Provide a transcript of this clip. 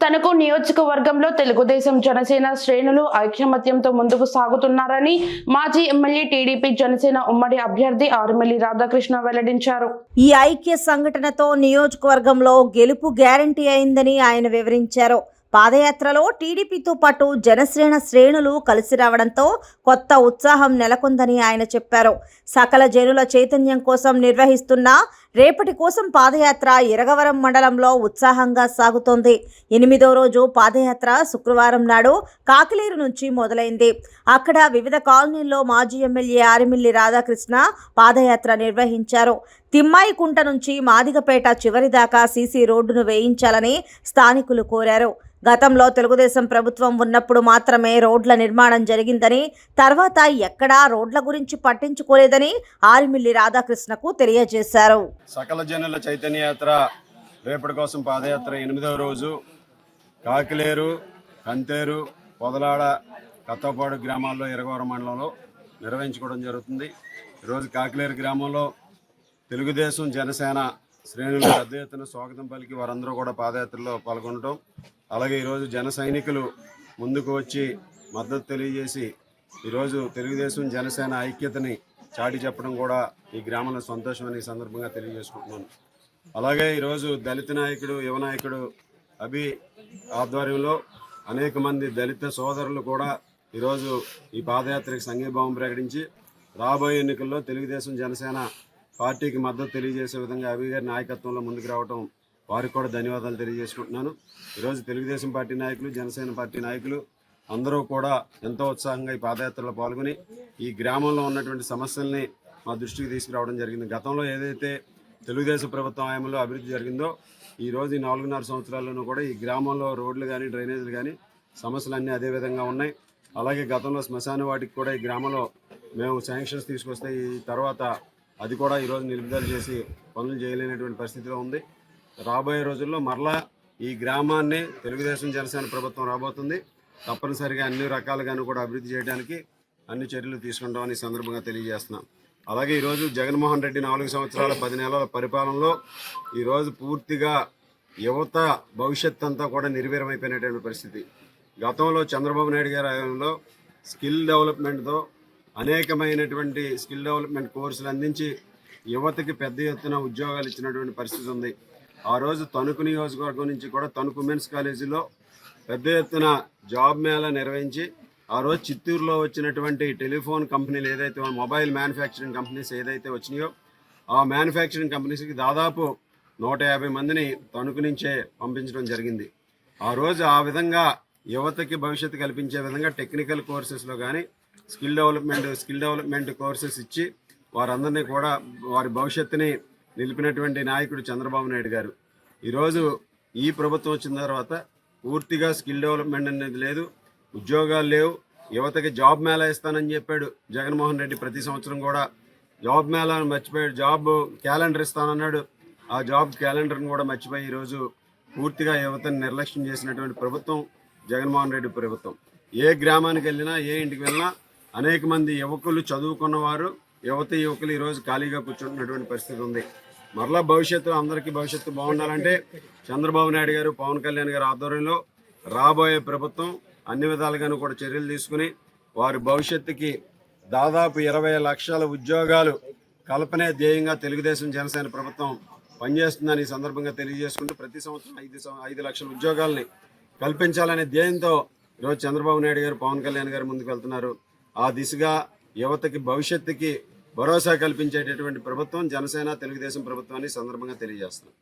తనకు నియోజకవర్గంలో తెలుగుదేశం జనసేన శ్రేణులు ఐక్యమత్యంతో ముందుకు సాగుతున్నారని మాజీ ఎమ్మెల్యే టీడీపీ జనసేన ఉమ్మడి అభ్యర్థి ఆరుమల్లి రాధాకృష్ణ వెల్లడించారు. ఈ ఐక్య సంఘటనతో నియోజకవర్గంలో గెలుపు గ్యారంటీ అయిందని ఆయన వివరించారు. పాదయాత్రలో టీడీపీతో పాటు జనసేన శ్రేణులు కలిసి రావడంతో కొత్త ఉత్సాహం నెలకొందని ఆయన చెప్పారు. సకల జనుల చైతన్యం కోసం నిర్వహిస్తున్న రేపటి కోసం పాదయాత్ర ఇరగవరం మండలంలో ఉత్సాహంగా సాగుతోంది. ఎనిమిదో రోజు పాదయాత్ర శుక్రవారం నాడు కాకిలేరు నుంచి మొదలైంది. అక్కడ వివిధ కాలనీల్లో మాజీ ఎమ్మెల్యే ఆరిమిల్లి రాధాకృష్ణ పాదయాత్ర నిర్వహించారు. తిమ్మాయికుంట నుంచి మాదిగపేట చివరి దాకా సీసీ రోడ్డును వేయించాలని స్థానికులు కోరారు. గతంలో తెలుగుదేశం ప్రభుత్వం ఉన్నప్పుడు మాత్రమే రోడ్ల నిర్మాణం జరిగిందని తర్వాత ఎక్కడా రోడ్ల గురించి పట్టించుకోలేదని ఆరిమిల్లి రాధాకృష్ణకు తెలియజేశారు. సకల జనుల చైతన్య యాత్ర రేపటి కోసం పాదయాత్ర ఎనిమిదవ రోజు. కాకిలేరు కంతేరు పొదలాడ కత్తపాడు గ్రామాల్లో ఇరగవరం మండలంలో నిర్వహించుకోవడం జరుగుతుంది. ఈరోజు కాకిలేరు గ్రామంలో తెలుగుదేశం జనసేన శ్రేణులు పెద్ద ఎత్తున స్వాగతం పలికి వారందరూ కూడా పాదయాత్రలో పాల్గొనడం అలాగే ఈరోజు జన సైనికులు ముందుకు వచ్చి మద్దతు తెలియజేసి ఈరోజు తెలుగుదేశం జనసేన ఐక్యతని చాటి చెప్పడం కూడా ఈ గ్రామంలో సంతోషమని సందర్భంగా తెలియజేసుకుంటున్నాను. అలాగే ఈరోజు దళిత నాయకుడు యువ నాయకుడు అభి ఆధ్వర్యంలో అనేక మంది దళిత సోదరులు కూడా ఈరోజు ఈ పాదయాత్రకు సంఘీభావం ప్రకటించి రాబోయే ఎన్నికల్లో తెలుగుదేశం జనసేన పార్టీకి మద్దతు తెలియజేసే విధంగా అభి గారి నాయకత్వంలో ముందుకు రావడం వారికి కూడా ధన్యవాదాలు తెలియజేసుకుంటున్నాను. ఈరోజు తెలుగుదేశం పార్టీ నాయకులు జనసేన పార్టీ నాయకులు అందరూ కూడా ఎంతో ఉత్సాహంగా ఈ పాదయాత్రలో పాల్గొని ఈ గ్రామంలో ఉన్నటువంటి సమస్యల్ని మా దృష్టికి తీసుకురావడం జరిగింది. గతంలో ఏదైతే తెలుగుదేశం ప్రభుత్వం హయాంలో అభివృద్ధి జరిగిందో ఈ రోజు ఈ నాలుగున్నర సంవత్సరాల్లోనూ కూడా ఈ గ్రామంలో రోడ్లు కానీ డ్రైనేజీలు కానీ సమస్యలు అన్నీ అదే విధంగా ఉన్నాయి. అలాగే గతంలో శ్మశాన వాటికి కూడా ఈ గ్రామంలో మేము శాంక్షన్స్ తీసుకొస్తే ఈ తర్వాత అది కూడా ఈరోజు నిలుపుదల చేసి పనులు చేయలేనటువంటి పరిస్థితిలో ఉంది. రాబోయే రోజుల్లో మరలా ఈ గ్రామాన్ని తెలుగుదేశం జనసేన ప్రభుత్వం రాబోతుంది. తప్పనిసరిగా అన్ని రకాలుగాను కూడా అభివృద్ధి చేయడానికి అన్ని చర్యలు తీసుకుంటామని ఈ సందర్భంగా తెలియజేస్తున్నాం. అలాగే ఈరోజు జగన్మోహన్ రెడ్డి నాలుగు సంవత్సరాల పది నెలల పరిపాలనలో ఈరోజు పూర్తిగా యువత భవిష్యత్ అంతా కూడా నిర్వీరమైపోయినటువంటి పరిస్థితి. గతంలో చంద్రబాబు నాయుడు గారి హయాంలో స్కిల్ డెవలప్మెంట్తో అనేకమైనటువంటి స్కిల్ డెవలప్మెంట్ కోర్సులు అందించి యువతకి పెద్ద ఎత్తున ఉద్యోగాలు ఇచ్చినటువంటి పరిస్థితి ఉంది. ఆ రోజు తణుకు నియోజకవర్గం నుంచి కూడా తణుకు ఉమెన్స్ కాలేజీలో పెద్ద ఎత్తున జాబ్ మేళా నిర్వహించి ఆ రోజు చిత్తూరులో వచ్చినటువంటి టెలిఫోన్ కంపెనీలు ఏదైతే మొబైల్ మ్యానుఫ్యాక్చరింగ్ కంపెనీస్ ఏదైతే వచ్చినాయో ఆ మ్యానుఫ్యాక్చరింగ్ కంపెనీస్కి దాదాపు నూట యాభై మందిని తణుకు నుంచే పంపించడం జరిగింది. ఆ రోజు ఆ విధంగా యువతకి భవిష్యత్తు కల్పించే విధంగా టెక్నికల్ కోర్సెస్లో కానీ skill development skill development courses ఇచ్చి వారందరినీ కూడా వారి భవిష్యత్తుని నిలిపినటువంటి నాయకుడు చంద్రబాబు నాయుడు గారు. ఈరోజు ఈ ప్రభుత్వం వచ్చిన తర్వాత పూర్తిగా స్కిల్ డెవలప్మెంట్ అనేది లేదు ఉద్యోగాలు లేవు. యువతకి జాబ్ మేళా ఇస్తానని చెప్పాడు జగన్మోహన్ రెడ్డి ప్రతి సంవత్సరం కూడా. జాబ్ మేళాను మర్చిపోయాడు జాబ్ క్యాలెండర్ ఇస్తానన్నాడు. ఆ జాబ్ క్యాలెండర్ని కూడా మర్చిపోయి ఈరోజు పూర్తిగా యువతని నిర్లక్ష్యం చేసినటువంటి ప్రభుత్వం జగన్మోహన్ రెడ్డి ప్రభుత్వం. ఏ గ్రామానికి వెళ్ళినా ఏ ఇంటికి వెళ్ళినా అనేక మంది యువకులు చదువుకున్నవారు యువత యువకులు ఈరోజు ఖాళీగా కూర్చుంటున్నటువంటి పరిస్థితి ఉంది. మరలా భవిష్యత్తు అందరికీ భవిష్యత్తు బాగుండాలంటే చంద్రబాబు నాయుడు గారు పవన్ కళ్యాణ్ గారి ఆధ్వర్యంలో రాబోయే ప్రభుత్వం అన్ని విధాలుగాను కూడా చర్యలు తీసుకుని వారి భవిష్యత్తుకి దాదాపు ఇరవై లక్షల ఉద్యోగాలు కల్పనే ధ్యేయంగా తెలుగుదేశం జనసేన ప్రభుత్వం పనిచేస్తుందని ఈ సందర్భంగా తెలియజేసుకుంటూ ప్రతి సంవత్సరం ఐదు ఐదు లక్షల ఉద్యోగాల్ని కల్పించాలనే ధ్యేయంతో ఈరోజు చంద్రబాబు నాయుడు గారు పవన్ కళ్యాణ్ గారు ముందుకు వెళ్తున్నారు. ఆ దిశగా యువతకి భవిష్యత్తుకి భరోసా కల్పించేటటువంటి ప్రభుత్వం జనసేన తెలుగుదేశం ప్రభుత్వాన్ని సందర్భంగా తెలియజేస్తున్నాం.